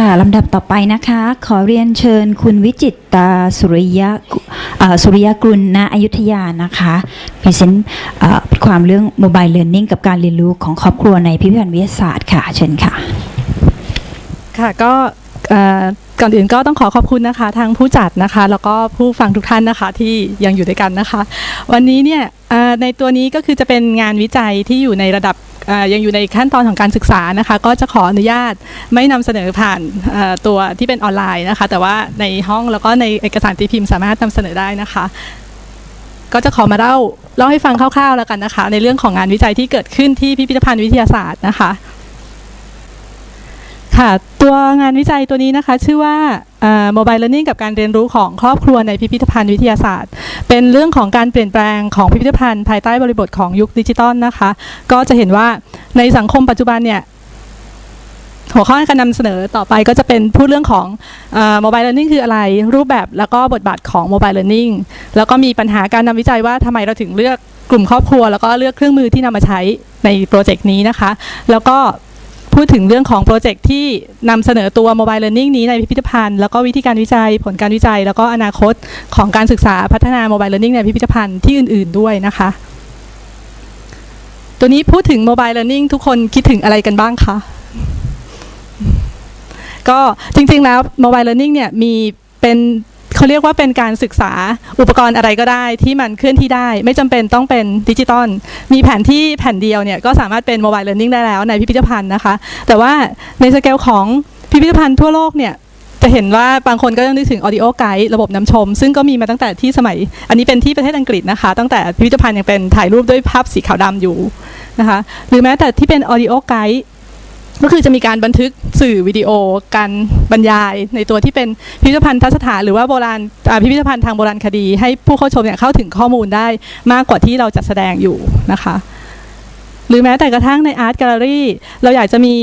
ค่ะลำดับต่อไปนะคะ ขอเรียนเชิญคุณวิจิตตาสุริยะสุริยกรุณณอยุธยานะคะพรีเซนต์ความเรื่อง Mobile Learning กับการเรียนรู้ของครอบครัวในพิพิธภัณฑ์วิทยาศาสตร์ค่ะ เชิญค่ะ ค่ะก็ก่อนอื่นก็ต้องขอขอบคุณนะคะ ทางผู้จัดนะคะ แล้วก็ผู้ฟังทุกท่านนะคะที่ยังอยู่ด้วยกันนะคะ วันนี้เนี่ยในตัวนี้ก็คือจะเป็นงานวิจัยที่อยู่ในระดับ ยังอยู่ในขั้นตอนของการศึกษานะคะ ก็จะขออนุญาตไม่นำเสนอผ่านตัวที่เป็นออนไลน์นะคะ แต่ว่าในห้องแล้วก็ในเอกสารตีพิมพ์สามารถนำเสนอได้นะคะ ก็จะขอมาเล่าเล่าให้ฟังคร่าวๆแล้วกันนะคะ ในเรื่องของงานวิจัยที่เกิดขึ้นที่พิพิธภัณฑ์วิทยาศาสตร์นะคะ ค่ะ ตัวงานวิจัยตัวนี้นะคะชื่อว่าโมบายเล a r n i n g กับการเรียนรู้ของครอบครัวในพิพิธภัณฑ์วิทยาศาสตร์ เป็นเรื่องของการเปลี่ยนแปลงของพิพิธภัณฑ์ภายใต้บริบทของยุคดิจิตอลนะคะ ก็จะเห็นว่าในสังคมปัจจุบันเนี่ยหัวข้อการนำเสนอต่อไปก็จะเป็นพูดเรื่องของโมบายเล a r n i n g คืออะไร รูปแบบแล้วก็บทบาทของโมบายเล a r n i n g แล้วก็มีปัญหาการนำวิจัยว่าทำไมเราถึงเลือกกลุ่มครอบครัว แล้วก็เลือกเครื่องมือที่นำมาใช้ในโปรเจกต์นี้นะคะ แล้วก็ พูดถึงเรื่องของโปรเจกต์ที่นำเสนอตัว Mobile Learning นี้ในพิพิธภัณฑ์ แล้วก็วิธีการวิจัยผลการวิจัย แล้วก็อนาคตของการศึกษาพัฒนา Mobile Learning ในพิพิธภัณฑ์ที่อื่น ๆด้วยนะคะ ตัวนี้พูดถึง Mobile Learning ทุกคนคิดถึงอะไรกันบ้างคะก็จริงๆแล้ว Mobile Learning เนี่ยมีเป็น เขาเรียกว่าเป็นการศึกษาอุปกรณ์อะไรก็ได้ที่มันเคลื่อนที่ได้ ไม่จำเป็นต้องเป็นดิจิตอลมีแผนที่แผ่นเดียวเนี่ยก็สามารถเป็น Mobile Learning ได้แล้วในพิพิธภัณฑ์นะคะ แต่ว่าในสเกลของพิพิธภัณฑ์ทั่วโลกเนี่ยจะเห็นว่าบางคนก็ยังนึกถึง Audio Guide ระบบนำชม ซึ่งก็มีมาตั้งแต่ที่สมัย อันนี้เป็นที่ประเทศอังกฤษนะคะ ตั้งแต่พิพิธภัณฑ์ยังเป็นถ่ายรูปด้วยภาพสีขาวดำอยู่นะคะหรือแม้แต่ที่เป็น Audio Guide ก็คือจะมีการบันทึกสื่อวิดีโอ การบรรยายในตัวที่เป็นพิพิธภัณฑ์ทัศถานหรือว่าโบราณพิพิธภัณฑ์ทางโบราณคดี ให้ผู้เข้าชมเนี่ยเข้าถึงข้อมูลได้มากกว่าที่เราจัดแสดงอยู่นะคะหรือแม้แต่กระทั่งในอาร์ตแกลเลอรี่เราอยากจะมี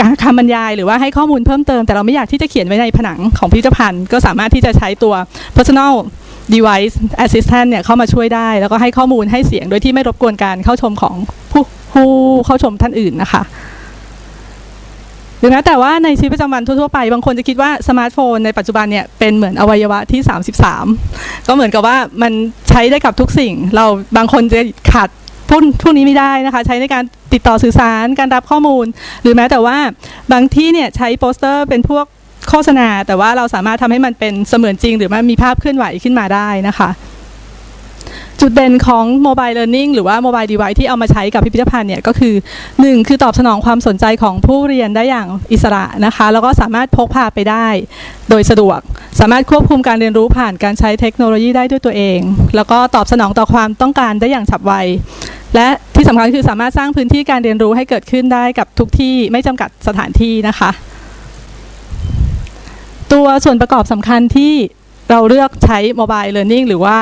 การคำบรรยายหรือว่าให้ข้อมูลเพิ่มเติม แต่เราไม่อยากที่จะเขียนไว้ในผนังของพิพิธภัณฑ์ ก็สามารถที่จะใช้ตัว personal device assistant เนี่ยเข้ามาช่วยได้ แล้วก็ให้ข้อมูลให้เสียงโดยที่ไม่รบกวนการเข้าชมของผู้ผู้เข้าชมท่านอื่นนะคะ หรือแม้แต่ว่าในชีวิตประจำวันทั่วๆไป บางคนจะคิดว่าสมาร์ทโฟนในปัจจุบันเนี่ยเป็นเหมือนอวัยวะที่ 33 ก็เหมือนกับว่ามันใช้ได้กับทุกสิ่ง เราบางคนจะขาดพวกพวกนี้ไม่ได้นะคะ ใช้ในการติดต่อสื่อสารการรับข้อมูล หรือแม้แต่ว่าบางที่เนี่ยใช้โปสเตอร์เป็นพวกโฆษณา แต่ว่าเราสามารถทำให้มันเป็นเสมือนจริง หรือมันมีภาพเคลื่อนไหวขึ้นมาได้นะคะ จุดเด่นของ Mobile Learning หรือว่า Mobile Device ที่เอามาใช้กับพิพิธภัณฑ์เนี่ยก็คือ 1 คือตอบสนองความสนใจของผู้เรียนได้อย่างอิสระนะคะ แล้วก็สามารถพกพาไปได้ โดยสะดวก สามารถควบคุมการเรียนรู้ผ่านการใช้เทคโนโลยีได้ด้วยตัวเอง แล้วก็ตอบสนองต่อความต้องการได้อย่างฉับไว และที่สำคัญคือสามารถสร้างพื้นที่การเรียนรู้ให้เกิดขึ้นได้กับทุกที่ไม่จำกัดสถานที่นะคะ ตัวส่วนประกอบสำคัญที่ เราเลือกใช้ Mobile Learning หรือว่า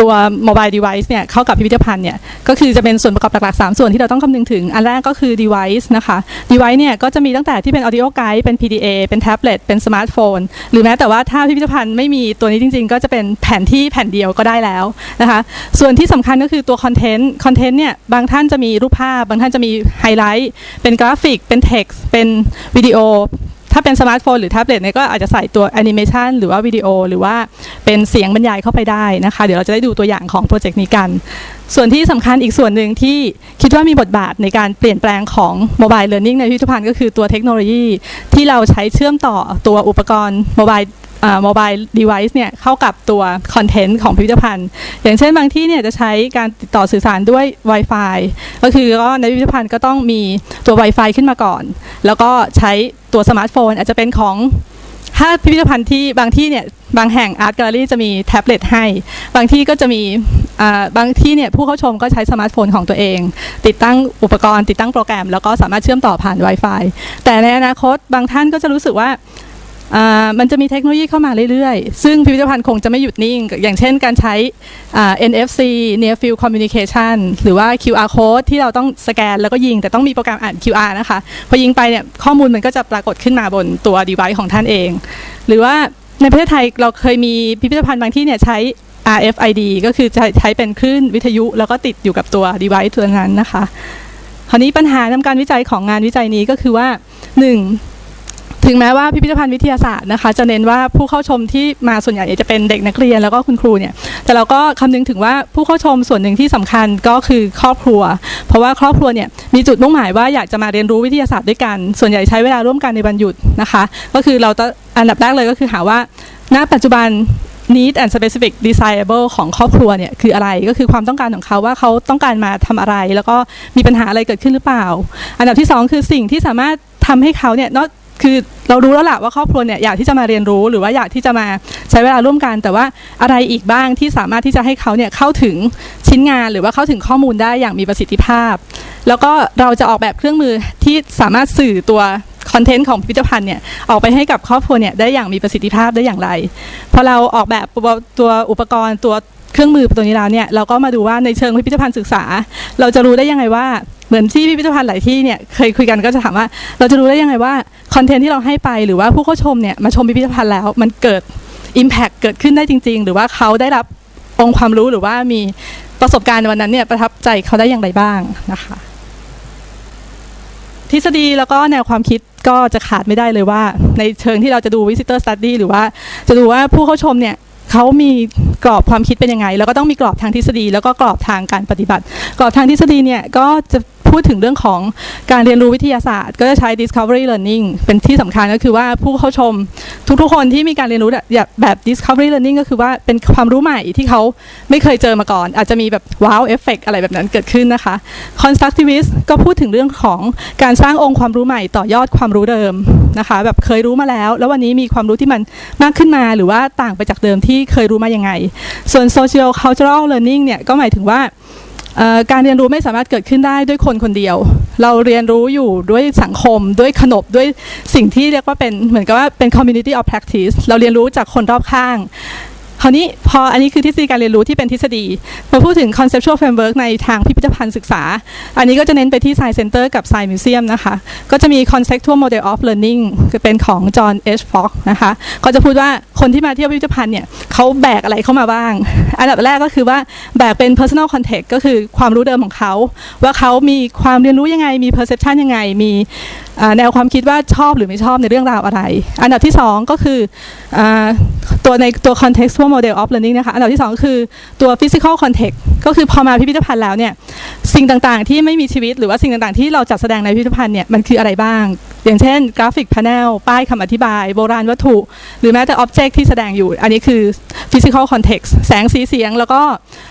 ตัว Mobile Device เนี่ยเข้ากับพิพิธภัณฑ์เนี่ยก็คือจะเป็นส่วนประกอบหลักๆ 3 ส่วนที่เราต้องคำนึงถึง อันแรกก็คือ Device นะคะ Device เนี่ยก็จะมีตั้งแต่ที่เป็น Audio Guide เป็น PDA เป็น Tablet เป็นสมาร์ทโฟนหรือแม้แต่ว่าถ้าพิพิธภัณฑ์ไม่มีตัวนี้จริง ๆ ก็จะเป็นแผนที่แผ่นเดียวก็ได้แล้วนะคะส่วนที่สำคัญก็คือตัวคอนเทนต์คอนเทนต์เนี่ยบางท่านจะมีรูปภาพ บางท่านจะมีไฮไลท์เป็นกราฟิกเป็นเท็กซ์เป็นวิดีโอ ถ้าเป็นสมาร์ทโฟนหรือแท็บเล็ตเนี่ยก็อาจจะใส่ตัวแอนิเมชันหรือว่าวิดีโอหรือว่าเป็นเสียงบรรยายเข้าไปได้นะคะ เดี๋ยวเราจะได้ดูตัวอย่างของโปรเจกต์นี้กัน ส่วนที่สำคัญอีกส่วนหนึ่งที่คิดว่ามีบทบาทในการเปลี่ยนแปลงของ Mobile Learning ในพิพิธภัณฑ์ก็คือตัวเทคโนโลยีที่เราใช้เชื่อมต่อตัวอุปกรณ์ Mobile โมบายเดเวิ์เนี่ยเข้ากับตัวคอนเทนต์ของพิพิธภัณฑ์ อย่างเช่นบางที่เนี่ยจะใช้การติดต่อสื่อสารด้วย Wi-Fi ก็คือก็ในพิพิธภัณฑ์ก็ต้องมีตัว Wi-Fi ขึ้นมาก่อน แล้วก็ใช้ ตัวสมาร์ทโฟน อาจจะเป็นของถ้าพิพิธภัณฑ์ที่บางที่เนี่ยบางแห่งอาร์ตแกลเลอรี่จะมีแท็บเล็ตให้ บางที่ก็จะมีบางที่เนี่ยผู้เข้าชมก็ใช้สมาร์ทโฟนของตัวเอง ติดตั้งอุปกรณ์ ติดตั้งโปรแกรม แล้วก็สามารถเชื่อมต่อผ่าน Wi-Fi แต่ในอนาคตบางท่านก็จะรู้สึกว่า มันจะมีเทคโนโลยีเข้ามาเรื่อยๆ ซึ่งพิพิธภัณฑ์คงจะไม่หยุดนิ่ง อย่างเช่นการใช้ NFC Near Field Communication หรือว่า QR code ที่เราต้องสแกนแล้วก็ยิง แต่ต้องมีโปรแกรมอ่าน QR นะคะ พอยิงไปเนี่ยข้อมูลมันก็จะปรากฏขึ้นมาบนตัว device ของท่านเอง หรือว่าในประเทศไทยเราเคยมีพิพิธภัณฑ์บางที่เนี่ยใช้ RFID ก็คือจะใช้เป็นคลื่นวิทยุ แล้วก็ติดอยู่กับตัว device ตัวนั้นนะคะ คราวนี้ปัญหานำการวิจัยของงานวิจัยนี้ก็คือว่า 1. ถึงแม้ว่าพิพิธภัณฑ์วิทยาศาสตร์นะคะ จะเน้นว่าผู้เข้าชมที่มาส่วนใหญ่จะเป็นเด็กนักเรียนแล้วก็คุณครูเนี่ยแต่เราก็คำนึงถึงว่าผู้เข้าชมส่วนหนึ่งที่สำคัญก็คือครอบครัว เพราะว่าครอบครัวเนี่ยมีจุดมุ่งหมายว่าอยากจะมาเรียนรู้วิทยาศาสตร์ด้วยกัน ส่วนใหญ่ใช้เวลาร่วมกันในวันหยุดนะคะ ก็คือเราอันดับแรกเลยก็คือหาว่า ณปัจจุบัน need and specific desirable ของครอบครัวเนี่ยคืออะไรก็คือความต้องการของเขาว่าเขาต้องการมาทำอะไร แล้วก็มีปัญหาอะไรเกิดขึ้นหรือเปล่า อันดับที่สองคือสิ่งที่สามารถทำให้เขาเนี่ยนอก คือเรารู้แล้วล่ะว่าครอบครัวเนี่ยอยากที่จะมาเรียนรู้หรือว่าอยากที่จะมาใช้เวลาร่วมกัน แต่ว่าอะไรอีกบ้างที่สามารถที่จะให้เขาเนี่ยเข้าถึงชิ้นงานหรือว่าเข้าถึงข้อมูลได้อย่างมีประสิทธิภาพ แล้วก็เราจะออกแบบเครื่องมือที่สามารถสื่อตัวคอนเทนต์ของพิพิธภัณฑ์เนี่ยออกไปให้กับครอบครัวเนี่ยได้อย่างมีประสิทธิภาพได้อย่างไรพอเราออกแบบตัวอุปกรณ์ตัว เครื่องมือตัวนี้แล้วเนี่ยเราก็มาดูว่าในเชิงพิพิธภัณฑ์ศึกษา เราจะรู้ได้ยังไงว่าเหมือนที่พิพิธภัณฑ์หลายที่เนี่ยเคยคุยกันก็จะถามว่า เราจะรู้ได้ยังไงว่าคอนเทนต์ที่เราให้ไปหรือว่าผู้เข้าชมเนี่ยมาชมพิพิธภัณฑ์แล้วมันเกิด Impact เกิดขึ้นได้จริง ๆ หรือว่าเขาได้รับองค์ความรู้หรือว่ามีประสบการณ์ในวันนั้นเนี่ยประทับใจเขาได้อย่างไรบ้างนะคะ ทฤษฎีแล้วก็แนวความคิดก็จะขาดไม่ได้เลยว่า ในเชิงที่เราจะดู visitor study หรือว่าจะดูว่าผู้เข้าชมเนี่ย เขามีกรอบความคิดเป็นยังไง แล้วก็ต้องมีกรอบทางทฤษฎี แล้วก็กรอบทางการปฏิบัติ กรอบทางทฤษฎีเนี่ยก็จะ พูดถึงเรื่องของการเรียนรู้วิทยาศาสตร์ ก็จะใช้ discovery learning เป็นที่สำคัญก็คือว่าผู้เข้าชมทุกๆคนที่มีการเรียนรู้แบบ discovery learning ก็คือว่าเป็นความรู้ใหม่ที่เขาไม่เคยเจอมาก่อน อาจจะมีแบบว้าวเอฟเฟกอะไรแบบนั้นเกิดขึ้นนะคะ constructivist ก็พูดถึงเรื่องของการสร้างองค์ความรู้ใหม่ต่อยอดความรู้เดิมนะคะแบบเคยรู้มาแล้ว แล้ววันนี้มีความรู้ที่มันมากขึ้นมาหรือว่าต่างไปจากเดิมที่เคยรู้มายังไง ส่วน social cultural learning เนี่ยก็หมายถึงว่า การเรียนรู้ไม่สามารถเกิดขึ้นได้ด้วยคนคนเดียว เราเรียนรู้อยู่ด้วยสังคม ด้วยขนบด้วยสิ่งที่เรียกว่าเป็นเหมือนกับว่าเป็น community of practice เราเรียนรู้จากคนรอบข้าง คราวนี้พออันนี้คือทฤษฎีการเรียนรู้ที่เป็นทฤษฎีมาพูดถึง conceptual framework ในทางพิพิธภัณฑ์ศึกษา อันนี้ก็จะเน้นไปที่ Science Center กับ Science Museum นะคะ ก็จะมี conceptual model of learning คือเป็นของ John H. Fox นะคะ ก็จะพูดว่าคนที่มาเที่ยวพิพิธภัณฑ์เนี่ยเขาแบกอะไรเข้ามาบ้าง อันดับแรกก็คือว่าแบกเป็น personal context ก็คือความรู้เดิมของเขา ว่าเขามีความเรียนรู้ยังไงมี perception ยังไงมีแนวความคิดว่าชอบหรือไม่ชอบในเรื่องราวอะไร อันดับที่สองก็คืออตัวในตัว contextual model of learning นะคะ อันดับที่สองก็คือตัว physical context ก็คือพอมาพิพิธภัณฑ์แล้วเนี่ยสิ่งต่างๆที่ไม่มีชีวิตหรือว่าสิ่งต่างๆ ที่เราจัดแสดงในพิพิธภัณฑ์เนี่ยมันคืออะไรบ้าง อย่างเช่น กราฟิกพาเนลป้ายคำอธิบาย โบราณวัตถุ หรือแม้แต่ object ที่แสดงอยู่ อันนี้คือ physical context แสงสีเสียง แล้วก็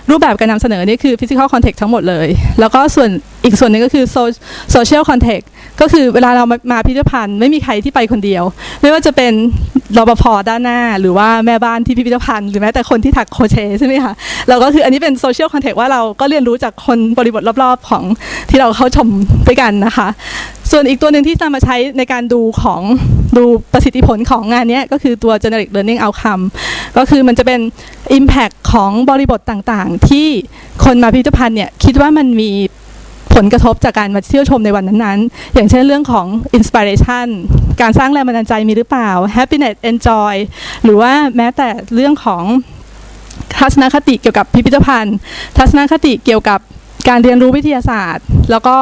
รูปแบบการนำเสนอนี่คือ physical context ทั้งหมดเลย แล้วก็ส่วนอีกส่วนหนึ่งก็คือ social context ก็คือเวลาเรามาพิพิธภัณฑ์ไม่มีใครที่ไปคนเดียว ไม่ว่าจะเป็นรปภด้านหน้า หรือว่าแม่บ้านที่พิพิธภัณฑ์หรือแม้แต่คนที่ถักโคเชใช่ไหมคะเราก็คืออันนี้เป็น social context ว่าเราก็เรียนรู้จากคนบริบทรอบๆของที่เราเข้าชมด้วยกันนะคะ ส่วนอีกตัวหนึ่งที่จะมาใช้ในการดูของดูประสิทธิผลของงานนี้ก็คือตัว generic learning outcome ก็คือมันจะเป็น impact ของบริบทต่างๆ ที่คนมาพิพิธภัณฑ์เนี่ยคิดว่ามันมี ผลกระทบจากการมาเที่ยวชมในวันนั้นๆ อย่างเช่นเรื่องของ inspiration การสร้างแรงบันดาลใจมีหรือเปล่า happiness enjoy หรือว่าแม้แต่เรื่องของทัศนคติเกี่ยวกับพิพิธภัณฑ์ ทัศนคติเกี่ยวกับการเรียนรู้วิทยาศาสตร์ แล้วก็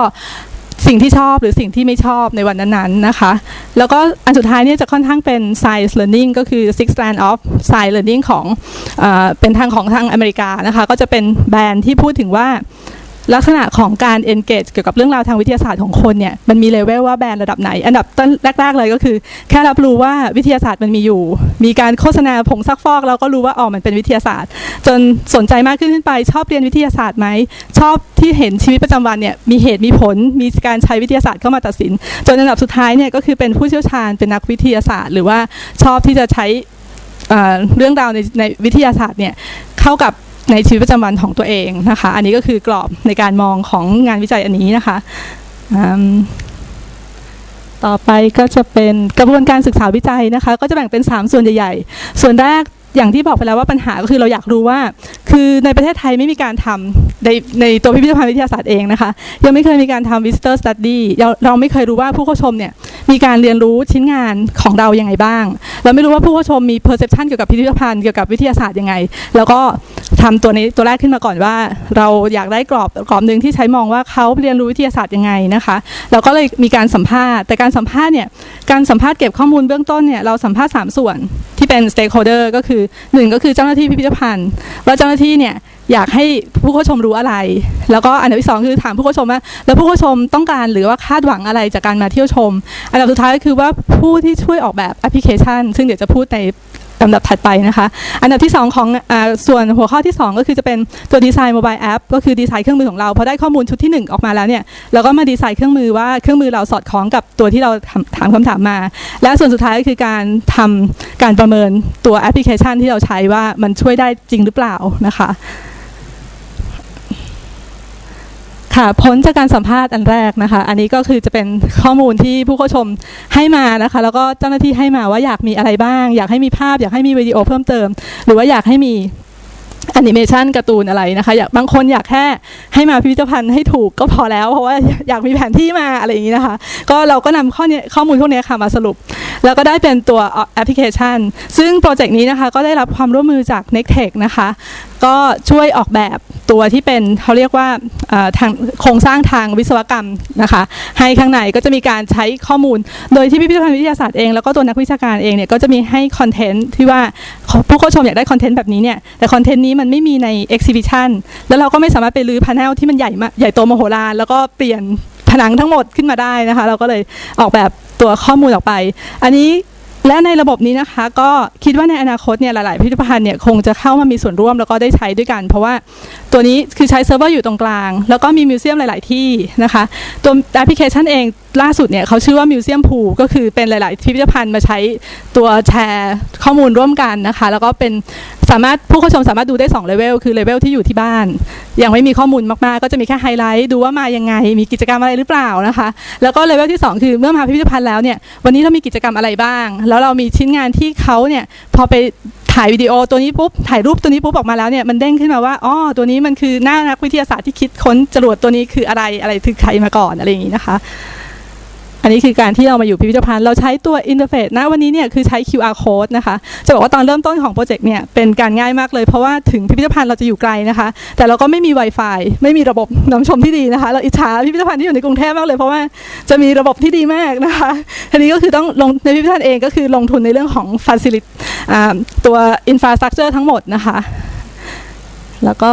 สิ่งที่ชอบหรือสิ่งที่ไม่ชอบในวันนั้นๆนะคะ แล้วก็อันสุดท้ายเนี่ยจะค่อนข้างเป็น science learning ก็คือ six strand of science learning ของอเป็นทางของทางอเมริกานะคะ ก็จะเป็นแบรนด์ที่พูดถึงว่า ลักษณะของการ engage เกี่ยวกับเรื่องราวทางวิทยาศาสตร์ของคนเนี่ยมันมีเลเวลว่าแบรนด์ระดับไหน อันดับต้นแรกๆเลยก็คือ แค่รับรู้ว่าวิทยาศาสตร์มันมีอยู่ มีการโฆษณาผงซักฟอกเราก็รู้ว่าอ๋อมันเป็นวิทยาศาสตร์ จนสนใจมากขึ้นขึ้นไป ชอบเรียนวิทยาศาสตร์ไหมชอบที่เห็นชีวิตประจำวันเนี่ยมีเหตุมีผลมีการใช้วิทยาศาสตร์เข้ามาตัดสิน จนอันดับสุดท้ายเนี่ยก็คือเป็นผู้เชี่ยวชาญเป็นนักวิทยาศาสตร์ หรือว่าชอบที่จะใช้เอ่อเรื่องราวในในวิทยาศาสตร์เนี่ยเข้ากับ ในชีวิตประจำวันของตัวเองนะคะ อันนี้ก็คือกรอบในการมองของงานวิจัยอันนี้นะคะต่อไปก็จะเป็นกระบวนการศึกษาวิจัยนะคะ ก็จะแบ่งเป็น 3 ส่วนใหญ่ๆ ส่วนแรกอย่างที่บอกไปแล้วว่าปัญหาก็คือเราอยากรู้ว่า คือในประเทศไทยไม่มีการทำในในตัวพิพิธภัณฑ์วิทยาศาสตร์เองนะคะ ยังไม่เคยมีการทำ visitor study เราเราไม่เคยรู้ว่าผู้เข้าชมเนี่ยมีการเรียนรู้ชิ้นงานของเรายังไงบ้าง เราไม่รู้ว่าผู้เข้าชมมี perception เกี่ยวกับพิพิธภัณฑ์เกี่ยวกับวิทยาศาสตร์ยังไง แล้วก็ ทำตัวนี้ตัวแรกขึ้นมาก่อนว่า เราอยากได้กรอบกรอบหนึ่งที่ใช้มองว่าเขาเรียนรู้วิทยาศาสตร์ยังไงนะคะเราก็เลยมีการสัมภาษณ์ แต่การสัมภาษณ์เนี่ยการสัมภาษณ์เก็บข้อมูลเบื้องต้นเนี่ยเราสัมภาษณ์สามส่วนที่เป็น stakeholder ก็คือหนึ่งก็คือเจ้าหน้าที่พิพิธภัณฑ์ ว่าเจ้าหน้าที่เนี่ยอยากให้ผู้เข้าชมรู้อะไร แล้วก็อันดับที่สองคือถามผู้เข้าชมว่า แล้วผู้เข้าชมต้องการหรือว่าคาดหวังอะไรจากการมาเที่ยวชม อันดับสุดท้ายก็คือว่าผู้ที่ช่วยออกแบบแอปพลิเคชัน ซึ่งเดี๋ยวจะพูดใน ลำดับถัดไปนะคะ อันดับที่ 2 ของอส่วนหัวข้อที่ 2 ก็คือจะเป็นตัวดีไซน์โมบายแอปก็คือดีไซน์เครื่องมือของเราพอได้ข้อมูลชุดที่ 1 ออกมาแล้วเนี่ยเราก็มาดีไซน์เครื่องมือว่าเครื่องมือเราสอดคล้องกับตัวที่เราถามถามคำถามมา และส่วนสุดท้ายก็คือการทำการประเมินตัวแอปพลิเคชันที่เราใช้ว่ามันช่วยได้จริงหรือเปล่านะคะ ค่ะพ้นจากการสัมภาษณ์อันแรกนะคะ อันนี้ก็คือจะเป็นข้อมูลที่ผู้เข้าชมให้มานะคะ แล้วก็เจ้าหน้าที่ให้มาว่าอยากมีอะไรบ้าง อยากให้มีภาพ อยากให้มีวิดีโอเพิ่มเติม หรือว่าอยากให้มีแอนิเมชันการ์ตูนอะไรนะคะอยากบางคนอยากแค่ให้มาพิพิธภัณฑ์ให้ถูกก็พอแล้ว เพราะว่าอยากมีแผนที่มาอะไรอย่างนี้นะคะ ก็เราก็นำข้อนี้ข้อมูลพวกนี้ค่ะมาสรุป แล้วก็ได้เป็นตัวแอปพลิเคชัน ซึ่งโปรเจกต์นี้นะคะก็ได้รับความร่วมมือจาก n e c t e c h นะคะ ก็ช่วยออกแบบตัวที่เป็นเขาเรียกว่าทางโครงสร้างทางวิศวกรรมนะคะ ให้ข้างในก็จะมีการใช้ข้อมูล โดยที่พิพิธภัณฑ์วิทยาศาสตร์เองแล้วก็ตัวนักวิชาการเองเนี่ยก็จะมีให้คอนเทนต์ที่ว่าผู้เข้าชมอยากได้คอนเทนต์แบบนี้เนี่ยแต่คอนเทนต์นี้มันไม่มีใน exhibition แล้วเราก็ไม่สามารถไปรื้อพา n e l ที่มันใหญ่มากใหญ่โตมโหฬารแล้วก็เปลี่ยนผนังทั้งหมดขึ้นมาได้นะคะ เราก็เลยออกแบบตัวข้อมูลออกไป อันนี้ และในระบบนี้นะคะก็คิดว่าในอนาคตเนี่ยหลาย ๆ พิพิธภัณฑ์เนี่ยคงจะเข้ามามีส่วนร่วมแล้วก็ได้ใช้ด้วยกัน เพราะว่าตัวนี้คือใช้เซิร์ฟเวอร์อยู่ตรงกลาง แล้วก็มีมิวเซียมหลาย ๆ ที่นะคะ ตัวแอปพลิเคชันเอง ล่าสุดเนี่ยเขาชื่อว่ามิวเซียมพูก็คือเป็นหลาย ๆ พิพิธภัณฑ์มาใช้ตัวแชร์ข้อมูลร่วมกันนะคะ แล้วก็เป็นสามารถผู้เข้าชมสามารถดูได้2เลเวลคือเลเวลที่อยู่ที่บ้าน ยังไม่มีข้อมูลมาก ๆ ก็จะมีแค่ไฮไลท์ดูว่ามายังไง มีกิจกรรมอะไรหรือเปล่านะคะ แล้วก็เลเวลที่ 2 คือเมื่อมาพิพิธภัณฑ์แล้วเนี่ยวันนี้เรามีกิจกรรมอะไรบ้าง แล้วเรามีชิ้นงานที่เขาเนี่ยพอไปถ่ายวิดีโอตัวนี้ปุ๊บถ่ายรูปตัวนี้ปุ๊บออกมาแล้วเนี่ยมันเด้งขึ้นมาว่าอ๋อตัวนี้มันคือหน้านักวิทยาศาสตร์ที่คิดค้นจรวดตัวนี้คืออะไรอะไรคือใครมาก่อนอะไรอย่างนี้นะคะ อันนี้คือการที่เรามาอยู่พิพิธภัณฑ์ เราใช้ตัวอินเทอร์เฟซนะวันนี้เนี่ยคือใช้ QR code นะคะ จะบอกว่าตอนเริ่มต้นของโปรเจกต์เนี่ยเป็นการง่ายมากเลย เพราะว่าถึงพิพิธภัณฑ์เราจะอยู่ไกลนะคะ แต่เราก็ไม่มี Wi-Fi ไม่มีระบบนำชมที่ดีนะคะ เราอิจฉาพิพิธภัณฑ์ที่อยู่ในกรุงเทพมากเลย เพราะว่าจะมีระบบที่ดีมากนะคะทีนี้ก็คือต้องลงในพิพิธภัณฑ์เองก็คือลงทุนในเรื่องของ facility อ่าตัว infrastructure ทั้งหมดนะคะ แล้วก็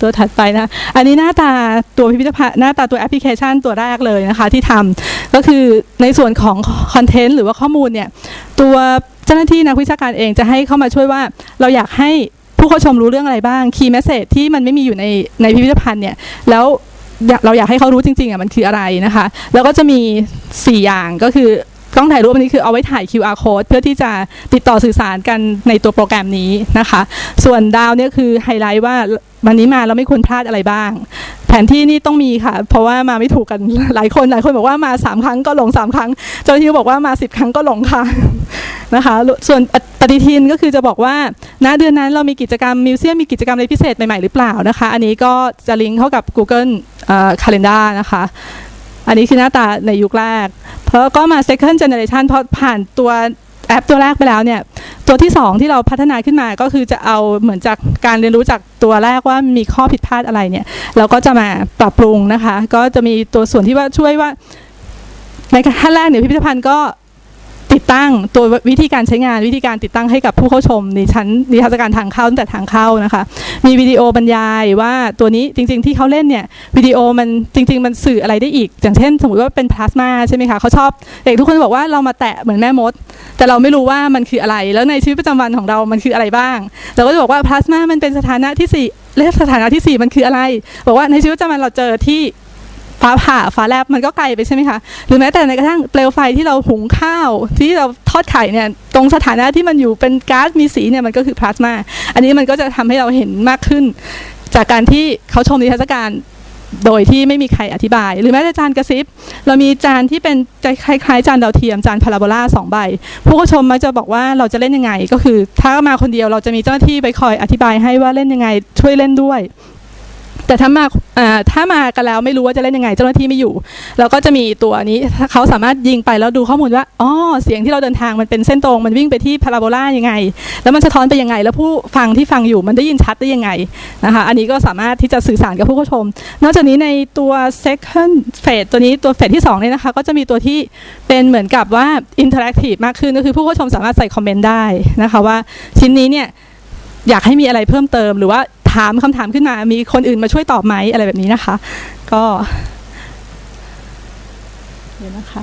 ตัวถัดไปนะ อันนี้หน้าตาตัวพิพิธภัณฑ์หน้าตาตัวแอปพลิเคชันตัวแรกเลยนะคะที่ทำก็คือในส่วนของคอนเทนต์หรือว่าข้อมูลเนี่ยตัวเจ้าหน้าที่นักวิชาการเองจะให้เข้ามาช่วยว่าเราอยากให้ผู้เข้าชมรู้เรื่องอะไรบ้างคีย์แมสเซจที่มันไม่มีอยู่ในในพิพิธภัณฑ์เนี่ยแล้วเราอยากให้เขารู้จริงๆอะมันคืออะไรนะคะ แล้วก็จะมี 4 อย่างก็คือกล้องถ่ายรูปอันนี้คือเอาไว้ถ่าย QR code เพื่อที่จะติดต่อสื่อสารกันในตัวโปรแกรมนี้นะคะ ส่วนดาวเนี่ยคือไฮไลท์ว่า วันนี้มาเราไม่ควรพลาดอะไรบ้าง แผนที่นี่ต้องมีค่ะ เพราะว่ามาไม่ถูกกันหลายคนหลายคนบอกว่ามา3ครั้งก็หลง3ครั้ง เจ้าหน้าที่บอกว่ามา10ครั้งก็หลงค่ะนะคะ ส่วนปฏิทินก็คือจะบอกว่าณเดือนนั้นเรามีกิจกรรมมิวเซียมมีกิจกรรมอะไรพิเศษใหม่ๆหรือเปล่านะคะ อันนี้ก็จะลิงก์เข้ากับ Google เอ่อ Calendar นะคะ อันนี้คือหน้าตาในยุคแรก เพราะก็มา second generation พอผ่านตัวแอปตัวแรกไปแล้วเนี่ย ตัวที่ 2 ที่เราพัฒนาขึ้นมาก็คือจะเอาเหมือนจากการเรียนรู้จากตัวแรกว่ามีข้อผิดพลาดอะไรเนี่ย เราก็จะมาปรับปรุงนะคะ ก็จะมีตัวส่วนที่ว่าช่วยว่าในขั้นแรกเนี่ยพิพิธภัณฑ์ก็ ติดตั้งตัววิธีการใช้งานวิธีการติดตั้งให้กับผู้เข้าชมในชั้นนิทรรศการทางเข้าตั้งแต่ทางเข้านะคะ มีวิดีโอบรรยายว่าตัวนี้จริง ๆ ที่เขาเล่นเนี่ยวิดีโอมันจริง ๆ มันสื่ออะไรได้อีก อย่างเช่น สมมติว่าเป็นพลาสมาใช่ไหมคะเขาชอบเด็กทุกคนบอกว่าเรามาแตะเหมือนแม่มด แต่เราไม่รู้ว่ามันคืออะไร แล้วในชีวิตประจำวันของเรามันคืออะไรบ้างเราก็จะบอกว่าพลาสมามันเป็นสถานะที่สี่และสถานะที่สี่มันคืออะไร บอกว่าในชีวิตประจำวันเราเจอที่ ฟ้าผ่าฟ้าแลบมันก็ไกลไปใช่ไหมคะหรือแม้แต่ในกระทั่งเปลวไฟที่เราหุงข้าวที่เราทอดไข่เนี่ยตรงสถานะที่มันอยู่เป็นก๊าซมีสีเนี่ยมันก็คือพลาสมาอันนี้มันก็จะทำให้เราเห็นมากขึ้น จากการที่เขาชมนิทรรศการโดยที่ไม่มีใครอธิบาย หรือแม้แต่จานกระซิบ เรามีจานที่เป็นคล้ายๆ จานดาวเทียมจานพาราโบลาสองใบ ผู้ชมมักจะบอกว่าเราจะเล่นยังไง ก็คือถ้ามาคนเดียวเราจะมีเจ้าหน้าที่ไปคอยอธิบายให้ว่าเล่นยังไงช่วยเล่นด้วย แต่ถ้ามาถ้ามากันแล้วไม่รู้ว่าจะเล่นยังไง เจ้าหน้าที่ไม่อยู่ เราก็จะมีตัวนี้เขาสามารถยิงไปแล้วดูข้อมูลว่าอ๋อเสียงที่เราเดินทางมันเป็นเส้นตรง มันวิ่งไปที่พาราโบลายังไง แล้วมันสะท้อนไปยังไง แล้วผู้ฟังที่ฟังอยู่มันได้ยินชัดได้ยังไงนะคะอันนี้ก็สามารถที่จะสื่อสารกับผู้ชม นอกจากนี้ในตัว second phase ตัวนี้ตัวเฟสที่2เนี่ยนะคะก็จะมีตัวที่เป็นเหมือนกับว่า interactive มากขึ้นก็คือผู้ชมสามารถใส่คอมเมนต์ได้นะคะว่าชิ้นนี้เนี่ยอยากให้มีอะไรเพิ่มเติมหรือว่า ถามคำถามขึ้นมา มีคนอื่นมาช่วยตอบไหมอะไรแบบนี้นะคะ ก็เดี๋ยวนะคะ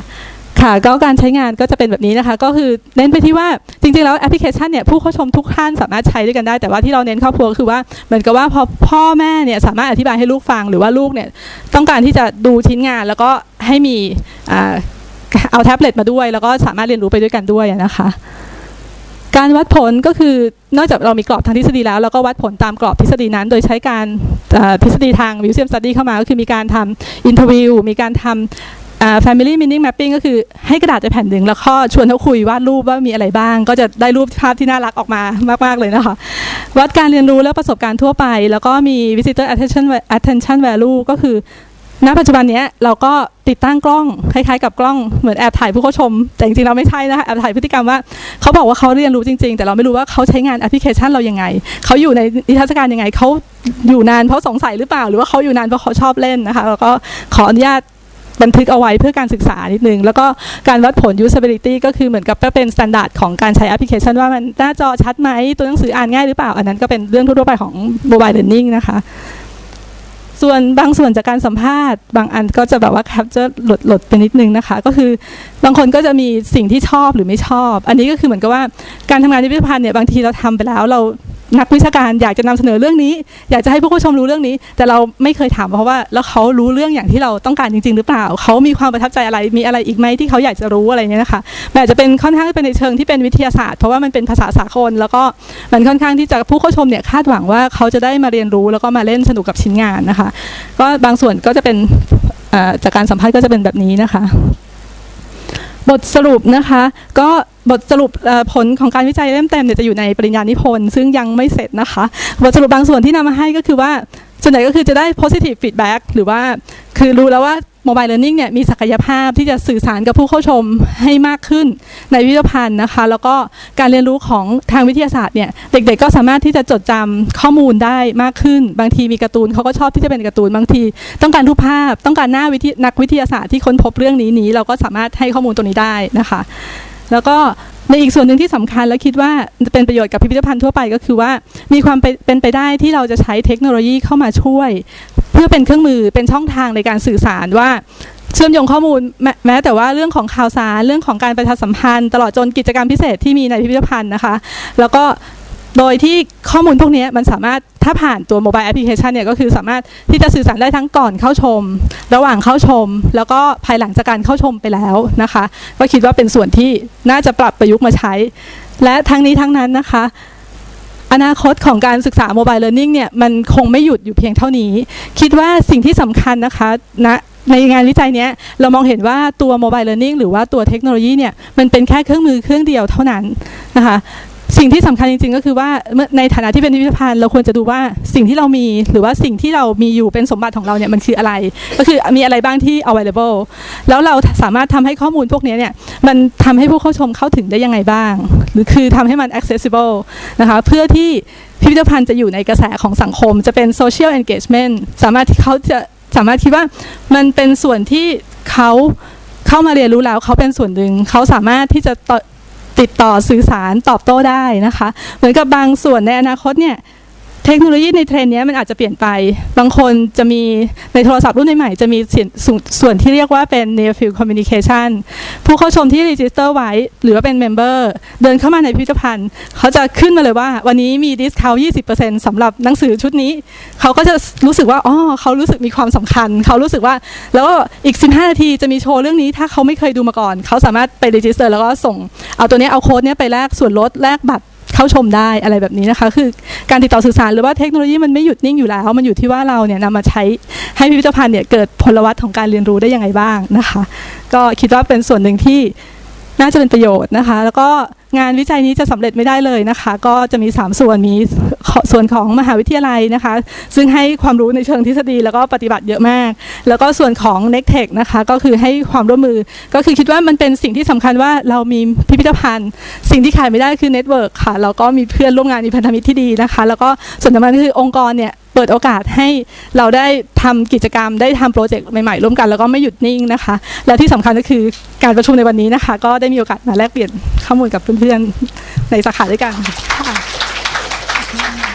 ค่ะก็การใช้งานก็จะเป็นแบบนี้นะคะ ก็คือเน้นไปที่ว่าจริงๆแล้วแอปพลิเคชันเนี่ยผู้เข้าชมทุกท่านสามารถใช้ด้วยกันได้ แต่ว่าที่เราเน้นครอบครัวคือว่าเหมือนกับว่าพอพ่อแม่เนี่ยสามารถอธิบายให้ลูกฟังหรือว่าลูกเนี่ยต้องการที่จะดูชิ้นงานแล้วก็ให้มีอเอาแท็บเล็ตมาด้วย แล้วก็สามารถเรียนรู้ไปด้วยกันด้วยนะคะ การวัดผลก็คือนอกจากเรามีกรอบทางทฤษฎีแล้วเราก็วัดผลตามกรอบทฤษฎีนั้น โดยใช้การทฤษฎีทาง Museum Study เข้ามา ก็คือมีการทำอินเทอร์วิวมีการทำอ่า family meaning mapping ก็คือให้กระดาษไปแผ่นหนึ่งแล้วก็ชวนเขาคุยวาดรูปว่ามีอะไรบ้าง ก็จะได้รูปภาพที่น่ารักออกมามาก ๆ เลยนะคะ วัดการเรียนรู้และประสบการณ์ทั่วไป แล้วก็มี visitor attention attention value ก็คือ ณปัจจุบันนี้เราก็ติดตั้งกล้องคล้ายๆกับกล้องเหมือนแอบถ่ายผู้เข้าชม แต่จริงๆเราไม่ใช่นะคะแอบถ่ายพฤติกรรมว่าเขาบอกว่าเขาเรียนรู้จริง ๆ แต่เราไม่รู้ว่าเขาใช้งานแอปพลิเคชันเรายังไงเขาอยู่ในนิทรรศการยังไงเขาอยู่นานเพราะสงสัยหรือเปล่า หรือว่าเขาอยู่นานเพราะเขาชอบเล่นนะคะแล้วก็ขออนุญาตบันทึกเอาไว้เพื่อการศึกษานิดนึง แล้วก็การวัดผล usability ก็คือเหมือนกับเป็นสแตนดาร์ดของการใช้แอปพลิเคชันว่ามันหน้าจอชัดไหมตัวหนังสืออ่านง่ายหรือเปล่า อันนั้นก็เป็นเรื่องทั่วไปของ mobile learning นะคะ ส่วนบางส่วนจากการสัมภาษณ์ บางอันก็จะแบบว่าแคปจะหลดหลดไปนิดนึงนะคะ ก็คือบางคนก็จะมีสิ่งที่ชอบหรือไม่ชอบ อันนี้ก็คือเหมือนกับว่าการทำงานในพิพิธภัณฑ์เนี่ยบางทีเราทำไปแล้วเรา นักวิชาการอยากจะนำเสนอเรื่องนี้ อยากจะให้ผู้ชมรู้เรื่องนี้ แต่เราไม่เคยถามเพราะว่า แล้วเขารู้เรื่องอย่างที่เราต้องการจริง ๆ หรือเปล่า เขามีความประทับใจอะไรมีอะไรอีกไหมที่เขาอยากจะรู้อะไรเงี้ยนะคะมันอาจจะเป็นค่อนข้างเป็นในเชิงที่เป็นวิทยาศาสตร์เพราะว่ามันเป็นภาษาสากลแล้วก็มันค่อนข้างที่จะผู้เข้าชมเนี่ยคาดหวังว่าเขาจะได้มาเรียนรู้แล้วก็มาเล่นสนุกกับชิ้นงานนะคะ ก็บางส่วนก็จะเป็นจากการสัมภาษณ์ก็จะเป็นแบบนี้นะคะ บทสรุปนะคะ ก็บทสรุปผลของการวิจัยเล่มเต็มเนี่ยจะอยู่ในปริญญานิพนธ์ซึ่งยังไม่เสร็จนะคะ บทสรุปบางส่วนที่นำมาให้ก็คือว่าส่วนใหญ่ก็คือจะได้ positive feedback หรือว่าคือรู้แล้วว่า mobile learning เนี่ยมีศักยภาพที่จะสื่อสารกับผู้เข้าชมให้มากขึ้นในพิพิธภัณฑ์นะคะ แล้วก็การเรียนรู้ของทางวิทยาศาสตร์เนี่ยเด็กๆก็สามารถที่จะจดจำข้อมูลได้มากขึ้น บางทีมีการ์ตูนเขาก็ชอบที่จะเป็นการ์ตูนบางที ต้องการรูปภาพต้องการหน้าวิทยนักวิทยาศาสตร์ที่ค้นพบเรื่องนี้นี้ เราก็สามารถให้ข้อมูลตรงนี้ได้นะคะ แล้วก็ในอีกส่วนหนึ่งที่สำคัญและคิดว่าจะเป็นประโยชน์กับพิพิธภัณฑ์ทั่วไปก็คือว่ามีความเป็นไปได้ที่เราจะใช้เทคโนโลยีเข้ามาช่วย พื่อเป็นเครื่องมือเป็นช่องทางในการสื่อสารว่าเชื่อมโยงข้อมูลแม้แต่ว่าเรื่องของข่าวสารเรื่องของการประชาสัมพันธ์ ตลอดจนกิจกรรมพิเศษที่มีในพิพิธภัณฑ์นะคะ แล้วก็โดยที่ข้อมูลพวกนี้มันสามารถถ้าผ่านตัวโมบายแอปพลิเคชันเนี่ยก็คือสามารถที่จะสื่อสารได้ทั้งก่อนเข้าชม ระหว่างเข้าชม แล้วก็ภายหลังจากการเข้าชมไปแล้วนะคะ ก็คิดว่าเป็นส่วนที่น่าจะปรับประยุกต์มาใช้ และทั้งนี้ทั้งนั้นนะคะ อนาคตของการศึกษาโมบายเลิร์นนิ่งเนี่ยมันคงไม่หยุดอยู่เพียงเท่านี้ คิดว่าสิ่งที่สำคัญนะคะณในงานวิจัยนี้เรามองเห็นว่าตัวโมบายเลิร์นนิ่งหรือว่าตัวเทคโนโลยีเนี่ยมันเป็นแค่เครื่องมือเครื่องเดียวเท่านั้นนะคะสิ่งที่สำคัญจริงๆ ก็คือว่าในฐานะที่เป็นพิพิธภัณฑ์เราควรจะดูว่าสิ่งที่เรามีหรือว่าสิ่งที่เรามีอยู่เป็นสมบัติของเราเนี่ยมันคืออะไร ก็คือมีอะไรบ้างที่ available แล้วเราสามารถทำให้ข้อมูลพวกนี้เนี่ยมันทำให้ผู้เข้าชมเข้าถึงได้ยังไงบ้าง รือคือทำให้มัน accessible นะคะเพื่อที่พิพิธภัณฑ์จะอยู่ในกระแสของสังคม จะเป็น social engagement สามารถที่เขาจะสามารถคิดว่ามันเป็นส่วนที่เขาเข้ามาเรียนรู้แล้วเขาเป็นส่วนหนึ่งเขาสามารถที่จะติดต่อสื่อสารตอบโต้ได้นะคะ เหมือนกับบางส่วนในอนาคตเนี่ย เทคโนโลยีในเทรนนี้มันอาจจะเปลี่ยนไป บางคนจะมีในโทรศัพท์รุ่นใหม่จะมีส่วนส่วนที่เรียกว่าเป็น near field communication ผู้เข้าชมที่รีจิสเตอร์ไว้ หรือว่าเป็นเมมเบอร์เดินเข้ามาในพิพิธภัณฑ์ เขาจะขึ้นมาเลยว่า วันนี้มีดิสคาว20%สำหรับหนังสือชุดนี้ เขาก็จะรู้สึกว่าอ๋อเขารู้สึกมีความสำคัญ เขารู้สึกว่า แล้วก็อีก 15 นาทีจะมีโชว์เรื่องนี้ ถ้าเขาไม่เคยดูมาก่อน เขาสามารถไปรีจิสเตอร์แล้วก็ส่งเอาตัวนี้เอาโค้ดนี้ไปแลกส่วนลดแลกบัตร เข้าชมได้อะไรแบบนี้นะคะ คือการติดต่อสื่อสารหรือว่าเทคโนโลยีมันไม่หยุดนิ่งอยู่แล้ว มันอยู่ที่ว่าเราเนี่ยนำมาใช้ให้พิพิธภัณฑ์เนี่ยเกิดพลวัตของการเรียนรู้ได้ยังไงบ้างนะคะ ก็คิดว่าเป็นส่วนหนึ่งที่ น่าจะเป็นประโยชน์นะคะ แล้วก็งานวิจัยนี้จะสำเร็จไม่ได้เลยนะคะ ก็จะมี 3 ส่วนมีส่วนของมหาวิทยาลัยนะคะ ซึ่งให้ความรู้ในเชิงทฤษฎีแล้วก็ปฏิบัติเยอะมาก แล้วก็ส่วนของ n e c t e c h นะคะ ก็คือให้ความร่วมมือ ก็คือคิดว่ามันเป็นสิ่งที่สำคัญว่าเรามีพิพิธภัณฑ์ สิ่งที่ขายไม่ได้คือเน็ตเวิร์กค่ะแล้วก็มีเพื่อนร่วมงานมีพันธมิตรที่ดีนะคะ แล้วก็ส่วนสำคัญก็คือองค์กรเนี่ย เปิดโอกาสให้เราได้ทำกิจกรรม ได้ทำโปรเจกต์ใหม่ๆ ร่วมกันแล้วก็ไม่หยุดนิ่งนะคะ และที่สำคัญก็คือการประชุมในวันนี้นะคะ ก็ได้มีโอกาสมาแลกเปลี่ยนข้อมูลกับเพื่อนๆในสาขาด้วยกันค่ะ